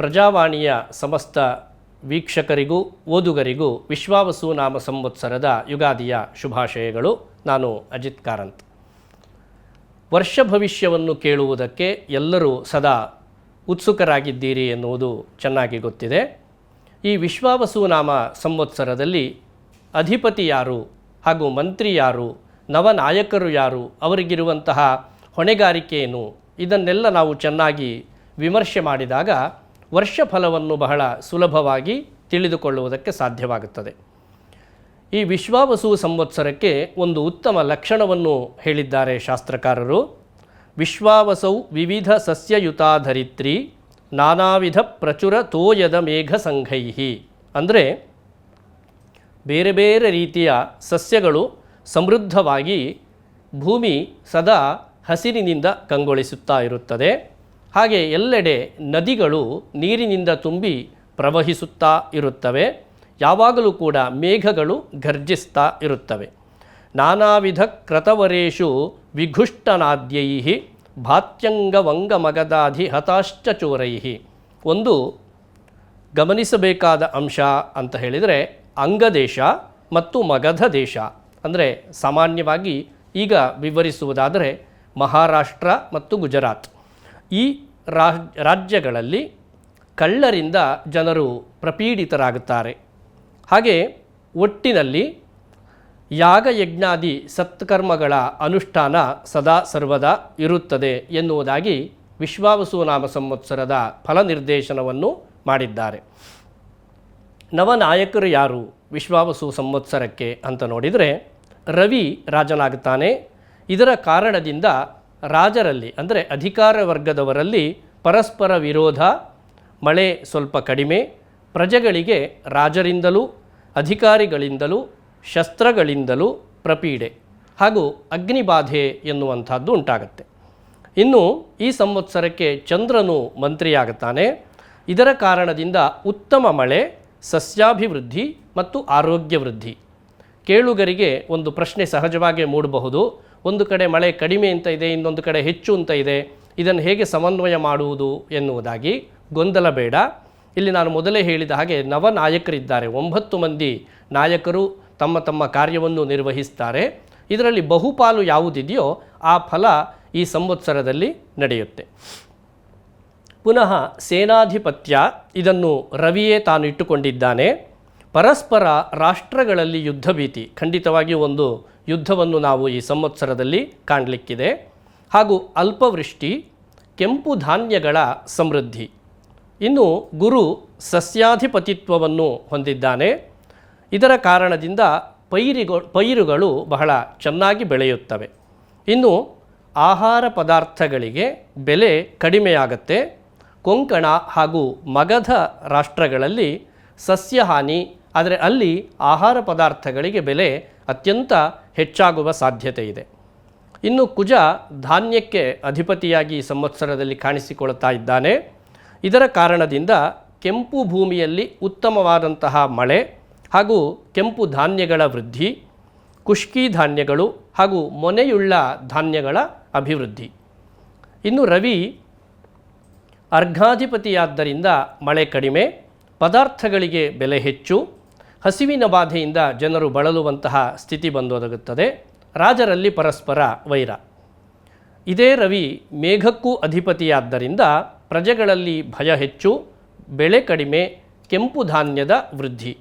ಪ್ರಜಾವಾಣಿಯ ಸಮಸ್ತ ವೀಕ್ಷಕರಿಗೂ, ಓದುಗರಿಗೂ ವಿಶ್ವಾವಸು ನಾಮ ಸಂವತ್ಸರದ ಯುಗಾದಿಯ ಶುಭಾಶಯಗಳು. ನಾನು ಅಜಿತ್ ಕಾರಂತ್. ವರ್ಷ ಭವಿಷ್ಯವನ್ನು ಕೇಳುವುದಕ್ಕೆ ಎಲ್ಲರೂ ಸದಾ ಉತ್ಸುಕರಾಗಿದ್ದೀರಿ ಎನ್ನುವುದು ಚೆನ್ನಾಗಿ ಗೊತ್ತಿದೆ. ಈ ವಿಶ್ವಾವಸು ನಾಮ ಸಂವತ್ಸರದಲ್ಲಿ ಅಧಿಪತಿ ಯಾರು ಹಾಗೂ ಮಂತ್ರಿ ಯಾರು, ನವನಾಯಕರು ಯಾರು, ಅವರಿಗಿರುವಂತಹ ಹೊಣೆಗಾರಿಕೆ ಏನು, ಇದನ್ನೆಲ್ಲ ನಾವು ಚೆನ್ನಾಗಿ ವಿಮರ್ಶೆ ಮಾಡಿದಾಗ ವರ್ಷ ಫಲವನ್ನು ಬಹಳ ಸುಲಭವಾಗಿ ತಿಳಿದುಕೊಳ್ಳುವುದಕ್ಕೆ ಸಾಧ್ಯವಾಗುತ್ತದೆ. ಈ ವಿಶ್ವಾವಸು ಸಂವತ್ಸರಕ್ಕೆ ಒಂದು ಉತ್ತಮ ಲಕ್ಷಣವನ್ನು ಹೇಳಿದ್ದಾರೆ ಶಾಸ್ತ್ರಕಾರರು. ವಿಶ್ವಾವಸೌ ವಿವಿಧ ಸಸ್ಯಯುತಾಧರಿತ್ರಿ ನಾನಾವಿಧ ಪ್ರಚುರ ತೋಯದ ಮೇಘ ಸಂಘೈಹಿ. ಅಂದರೆ ಬೇರೆ ಬೇರೆ ರೀತಿಯ ಸಸ್ಯಗಳು ಸಮೃದ್ಧವಾಗಿ ಭೂಮಿ ಸದಾ ಹಸಿರಿನಿಂದ ಕಂಗೊಳಿಸುತ್ತಾ ಇರುತ್ತದೆ. ಹಾಗೆ ಎಲ್ಲೆಡೆ ನದಿಗಳು ನೀರಿನಿಂದ ತುಂಬಿ ಪ್ರವಹಿಸುತ್ತಾ ಇರುತ್ತವೆ. ಯಾವಾಗಲೂ ಕೂಡ ಮೇಘಗಳು ಗರ್ಜಿಸ್ತಾ ಇರುತ್ತವೆ. ನಾನಾವಿಧ ಕ್ರತವರೇಷು ವಿಘುಷ್ಟನಾದ್ಯೈ ಹತಾಶ್ಚ ಚೋರೈ ಒಂದು ಗಮನಿಸಬೇಕಾದ ಅಂಶ ಅಂತ ಹೇಳಿದರೆ ಅಂಗದೇಶ ಮತ್ತು ಮಗಧ ದೇಶ ಅಂದರೆ ಸಾಮಾನ್ಯವಾಗಿ ಈಗ ವಿವರಿಸುವುದಾದರೆ ಮಹಾರಾಷ್ಟ್ರ ಮತ್ತು ಗುಜರಾತ್. ಈ ರಾಜ್ಯಗಳಲ್ಲಿ ಕಳ್ಳರಿಂದ ಜನರು ಪ್ರಪೀಡಿತರಾಗುತ್ತಾರೆ. ಹಾಗೆ ಒಟ್ಟಿನಲ್ಲಿ ಯಾಗಯಜ್ಞಾದಿ ಸತ್ಕರ್ಮಗಳ ಅನುಷ್ಠಾನ ಸದಾ ಸರ್ವದಾ ಇರುತ್ತದೆ ಎನ್ನುವುದಾಗಿ ವಿಶ್ವಾವಸು ನಾಮ ಸಂವತ್ಸರದ ಫಲನಿರ್ದೇಶನವನ್ನು ಮಾಡಿದ್ದಾರೆ. ನವನಾಯಕರು ಯಾರು ವಿಶ್ವಾವಸು ಸಂವತ್ಸರಕ್ಕೆ ಅಂತ ನೋಡಿದರೆ ರವಿ ರಾಜನಾಗುತ್ತಾನೆ. ಇದರ ಕಾರಣದಿಂದ ರಾಜರಲ್ಲಿ, ಅಂದರೆ ಅಧಿಕಾರ ವರ್ಗದವರಲ್ಲಿ ಪರಸ್ಪರ ವಿರೋಧ, ಮಳೆ ಸ್ವಲ್ಪ ಕಡಿಮೆ, ಪ್ರಜೆಗಳಿಗೆ ರಾಜರಿಂದಲೂ, ಅಧಿಕಾರಿಗಳಿಂದಲೂ, ಶಸ್ತ್ರಗಳಿಂದಲೂ ಪ್ರಪೀಡೆ ಹಾಗೂ ಅಗ್ನಿಬಾಧೆ ಎನ್ನುವಂಥದ್ದು ಉಂಟಾಗತ್ತೆ. ಇನ್ನು ಈ ಸಂವತ್ಸರಕ್ಕೆ ಚಂದ್ರನು ಮಂತ್ರಿಯಾಗುತ್ತಾನೆ. ಇದರ ಕಾರಣದಿಂದ ಉತ್ತಮ ಮಳೆ, ಸಸ್ಯಾಭಿವೃದ್ಧಿ ಮತ್ತು ಆರೋಗ್ಯ ವೃದ್ಧಿ. ಕೇಳುಗರಿಗೆ ಒಂದು ಪ್ರಶ್ನೆ ಸಹಜವಾಗಿ ಮೂಡಬಹುದು. ಒಂದು ಕಡೆ ಮಳೆ ಕಡಿಮೆ ಅಂತ ಇದೆ, ಇನ್ನೊಂದು ಕಡೆ ಹೆಚ್ಚು ಅಂತ ಇದೆ, ಇದನ್ನು ಹೇಗೆ ಸಮನ್ವಯ ಮಾಡುವುದು ಎನ್ನುವುದಾಗಿ ಗೊಂದಲ ಬೇಡ. ಇಲ್ಲಿ ನಾನು ಮೊದಲೇ ಹೇಳಿದ ಹಾಗೆ ನವ ನಾಯಕರಿದ್ದಾರೆ ಒಂಬತ್ತು ಮಂದಿ ನಾಯಕರು ತಮ್ಮ ತಮ್ಮ ಕಾರ್ಯವನ್ನು ನಿರ್ವಹಿಸ್ತಾರೆ. ಇದರಲ್ಲಿ ಬಹುಪಾಲು ಯಾವುದಿದೆಯೋ ಆ ಫಲ ಈ ಸಂವತ್ಸರದಲ್ಲಿ ನಡೆಯುತ್ತೆ. ಪುನಃ ಸೇನಾಧಿಪತ್ಯ ಇದನ್ನು ರವಿಯೇ ತಾನು ಇಟ್ಟುಕೊಂಡಿದ್ದಾನೆ. ಪರಸ್ಪರ ರಾಷ್ಟ್ರಗಳಲ್ಲಿ ಯುದ್ಧ ಭೀತಿ, ಖಂಡಿತವಾಗಿಯೂ ಒಂದು ಯುದ್ಧವನ್ನು ನಾವು ಈ ಸಂವತ್ಸರದಲ್ಲಿ ಕಾಣಲಿಕ್ಕಿದೆ. ಹಾಗೂ ಅಲ್ಪವೃಷ್ಟಿ, ಕೆಂಪು ಧಾನ್ಯಗಳ ಸಮೃದ್ಧಿ. ಇನ್ನು ಗುರು ಸಸ್ಯಾಧಿಪತಿತ್ವವನ್ನು ಹೊಂದಿದ್ದಾನೆ. ಇದರ ಕಾರಣದಿಂದ ಪೈರಿಗೊ, ಪೈರುಗಳು ಬಹಳ ಚೆನ್ನಾಗಿ ಬೆಳೆಯುತ್ತವೆ. ಇನ್ನು ಆಹಾರ ಪದಾರ್ಥಗಳಿಗೆ ಬೆಲೆ ಕಡಿಮೆಯಾಗತ್ತೆ. ಕೊಂಕಣ ಹಾಗೂ ಮಗಧ ರಾಷ್ಟ್ರಗಳಲ್ಲಿ ಸಸ್ಯಹಾನಿ, ಆದರೆ ಅಲ್ಲಿ ಆಹಾರ ಪದಾರ್ಥಗಳಿಗೆ ಬೆಲೆ ಅತ್ಯಂತ ಹೆಚ್ಚಾಗುವ ಸಾಧ್ಯತೆ ಇದೆ. ಇನ್ನು ಕುಜ ಧಾನ್ಯಕ್ಕೆ ಅಧಿಪತಿಯಾಗಿ ಸಂವತ್ಸರದಲ್ಲಿ ಕಾಣಿಸಿಕೊಳ್ಳುತ್ತಾ ಇದ್ದಾನೆ. ಇದರ ಕಾರಣದಿಂದ ಕೆಂಪು ಭೂಮಿಯಲ್ಲಿ ಉತ್ತಮವಾದಂತಹ ಮಳೆ ಹಾಗೂ ಕೆಂಪು ಧಾನ್ಯಗಳ ವೃದ್ಧಿ ಕುಷ್ಕಿ ಧಾನ್ಯಗಳು ಹಾಗೂ ಮೊನೆಯುಳ್ಳ ಧಾನ್ಯಗಳ ಅಭಿವೃದ್ಧಿ. ಇನ್ನು ರವಿ ಅರ್ಘಾಧಿಪತಿಯಾದ್ದರಿಂದ ಮಳೆ ಕಡಿಮೆ, ಪದಾರ್ಥಗಳಿಗೆ ಬೆಲೆ ಹೆಚ್ಚು ಹಸಿವಿನ ಬಾಧೆಯಿಂದ ಜನರು ಬಳಲುವಂತಹ ಸ್ಥಿತಿ ಬಂದೊದಗುತ್ತದೆ. ರಾಜರಲ್ಲಿ ಪರಸ್ಪರ ವೈರ. ಇದೇ ರವಿ ಮೇಘಕ್ಕೂ ಅಧಿಪತಿಯಾದ್ದರಿಂದ ಪ್ರಜೆಗಳಲ್ಲಿ ಭಯ ಹೆಚ್ಚು, ಬೆಳೆ ಕಡಿಮೆ, ಕೆಂಪು ಧಾನ್ಯದ ವೃದ್ಧಿ.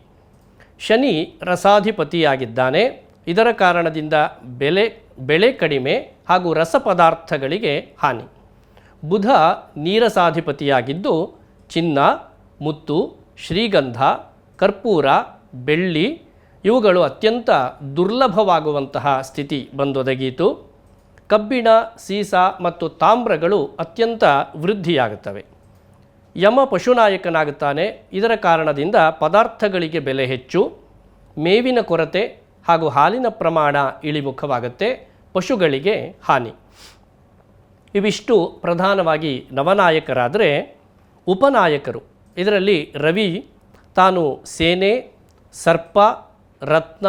ಶನಿ ರಸಾಧಿಪತಿಯಾಗಿದ್ದಾನೆ. ಇದರ ಕಾರಣದಿಂದ ಬೆಲೆ, ಬೆಳೆ ಕಡಿಮೆ ಹಾಗೂ ರಸ ಪದಾರ್ಥಗಳಿಗೆ ಹಾನಿ. ಬುಧ ನೀರಸಾಧಿಪತಿಯಾಗಿದ್ದು ಚಿನ್ನ, ಮುತ್ತು, ಶ್ರೀಗಂಧ, ಕರ್ಪೂರ ಬೆಳ್ಳಿ, ಇವುಗಳು ಅತ್ಯಂತ ದುರ್ಲಭವಾಗುವಂತಹ ಸ್ಥಿತಿ ಬಂದೊದಗೀತು. ಕಬ್ಬಿಣ, ಸೀಸ ಮತ್ತು ತಾಮ್ರಗಳು ಅತ್ಯಂತ ವೃದ್ಧಿಯಾಗುತ್ತವೆ. ಯಮ ಪಶುನಾಯಕನಾಗುತ್ತಾನೆ. ಇದರ ಕಾರಣದಿಂದ ಪದಾರ್ಥಗಳಿಗೆ ಬೆಲೆ ಹೆಚ್ಚು. ಮೇವಿನ ಕೊರತೆ ಹಾಗೂ ಹಾಲಿನ ಪ್ರಮಾಣ ಇಳಿಮುಖವಾಗುತ್ತೆ. ಪಶುಗಳಿಗೆ ಹಾನಿ. ಇವಿಷ್ಟು ಪ್ರಧಾನವಾಗಿ ನವನಾಯಕರಾದರೆ ಉಪನಾಯಕರು. ಇದರಲ್ಲಿ ರವಿ, ತಾನು ಸೇನೆ ಸರ್ಪ, ರತ್ನ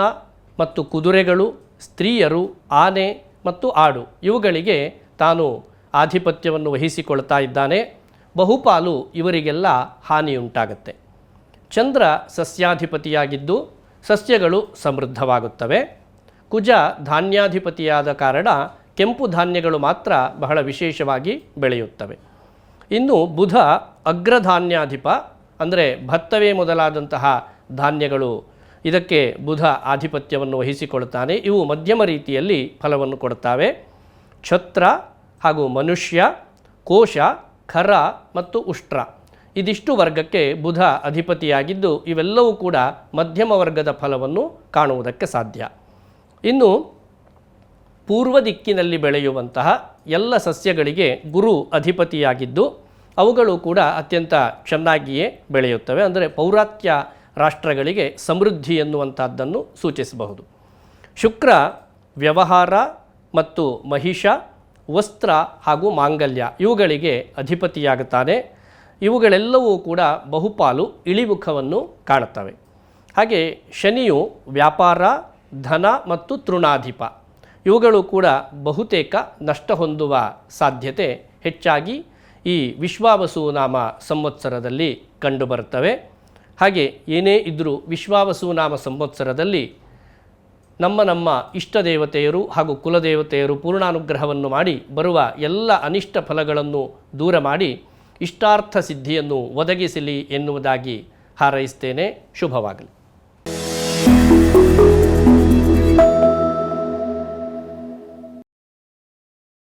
ಮತ್ತು ಕುದುರೆಗಳು, ಸ್ತ್ರೀಯರು, ಆನೆ ಮತ್ತು ಆಡು. ಇವುಗಳಿಗೆ ತಾನು ಆಧಿಪತ್ಯವನ್ನು ವಹಿಸಿಕೊಳ್ತಾ ಇದ್ದಾನೆ. ಬಹುಪಾಲು ಇವರಿಗೆಲ್ಲ ಹಾನಿಯುಂಟಾಗತ್ತೆ. ಚಂದ್ರ ಸಸ್ಯಾಧಿಪತಿಯಾಗಿದ್ದು ಸಸ್ಯಗಳು ಸಮೃದ್ಧವಾಗುತ್ತವೆ. ಕುಜ ಧಾನ್ಯಾಧಿಪತಿಯಾದ ಕಾರಣ ಕೆಂಪು ಧಾನ್ಯಗಳು ಮಾತ್ರ ಬಹಳ ವಿಶೇಷವಾಗಿ ಬೆಳೆಯುತ್ತವೆ. ಇನ್ನು ಬುಧ ಅಗ್ರಧಾನ್ಯಾಧಿಪ, ಅಂದರೆ ಭತ್ತವೇ ಮೊದಲಾದಂತಹ ಧಾನ್ಯಗಳು. ಇದಕ್ಕೆ ಬುಧ ಆಧಿಪತ್ಯವನ್ನು ವಹಿಸಿಕೊಳ್ತಾನೆ. ಇವು ಮಧ್ಯಮ ರೀತಿಯಲ್ಲಿ ಫಲವನ್ನು ಕೊಡ್ತಾವೆ. ಛತ್ರ ಹಾಗೂ ಮನುಷ್ಯ, ಕೋಶ, ಖರ ಮತ್ತು ಉಷ್ಟ್ರ. ಇದಿಷ್ಟು ವರ್ಗಕ್ಕೆ ಬುಧ ಅಧಿಪತಿಯಾಗಿದ್ದು, ಇವೆಲ್ಲವೂ ಕೂಡ ಮಧ್ಯಮ ವರ್ಗದ ಫಲವನ್ನು ಕಾಣುವುದಕ್ಕೆ ಸಾಧ್ಯ. ಇನ್ನು ಪೂರ್ವ ದಿಕ್ಕಿನಲ್ಲಿ ಬೆಳೆಯುವಂತಹ ಎಲ್ಲ ಸಸ್ಯಗಳಿಗೆ ಗುರು ಅಧಿಪತಿಯಾಗಿದ್ದು, ಅವುಗಳು ಕೂಡ ಅತ್ಯಂತ ಚೆನ್ನಾಗಿಯೇ ಬೆಳೆಯುತ್ತವೆ. ಅಂದರೆ ಪೌರಾತ್ಯ ರಾಷ್ಟ್ರಗಳಿಗೆ ಸಮೃದ್ಧಿ ಎನ್ನುವಂಥದ್ದನ್ನು ಸೂಚಿಸಬಹುದು. ಶುಕ್ರ, ವ್ಯವಹಾರ ಮತ್ತು ಮಹಿಷ, ವಸ್ತ್ರ ಹಾಗೂ ಮಾಂಗಲ್ಯ ಇವುಗಳಿಗೆ ಅಧಿಪತಿಯಾಗುತ್ತಾನೆ. ಇವುಗಳೆಲ್ಲವೂ ಕೂಡ ಬಹುಪಾಲು ಇಳಿಮುಖವನ್ನು ಕಾಣುತ್ತವೆ. ಹಾಗೆ ಶನಿಯು ವ್ಯಾಪಾರ, ಧನ ಮತ್ತು ತೃಣಾಧಿಪ. ಇವುಗಳು ಕೂಡ ಬಹುತೇಕ ನಷ್ಟ ಹೊಂದುವ ಸಾಧ್ಯತೆ ಹೆಚ್ಚಾಗಿ ಈ ವಿಶ್ವಾವಸು ನಾಮ ಸಂವತ್ಸರದಲ್ಲಿ ಕಂಡುಬರುತ್ತವೆ. ಹಾಗೆ ಏನೇ ಇದ್ದರೂ ವಿಶ್ವಾವಸು ನಾಮ ಸಂವತ್ಸರದಲ್ಲಿ ನಮ್ಮ ನಮ್ಮ ಇಷ್ಟ ದೇವತೆಯರು ಹಾಗೂ ಕುಲದೇವತೆಯರು ಪೂರ್ಣಾನುಗ್ರಹವನ್ನು ಮಾಡಿ ಬರುವ ಎಲ್ಲ ಅನಿಷ್ಟ ಫಲಗಳನ್ನು ದೂರ ಮಾಡಿ ಇಷ್ಟಾರ್ಥ ಸಿದ್ಧಿಯನ್ನು ಒದಗಿಸಲಿ ಎನ್ನುವುದಾಗಿ ಹಾರೈಸ್ತೇನೆ. ಶುಭವಾಗಲಿ.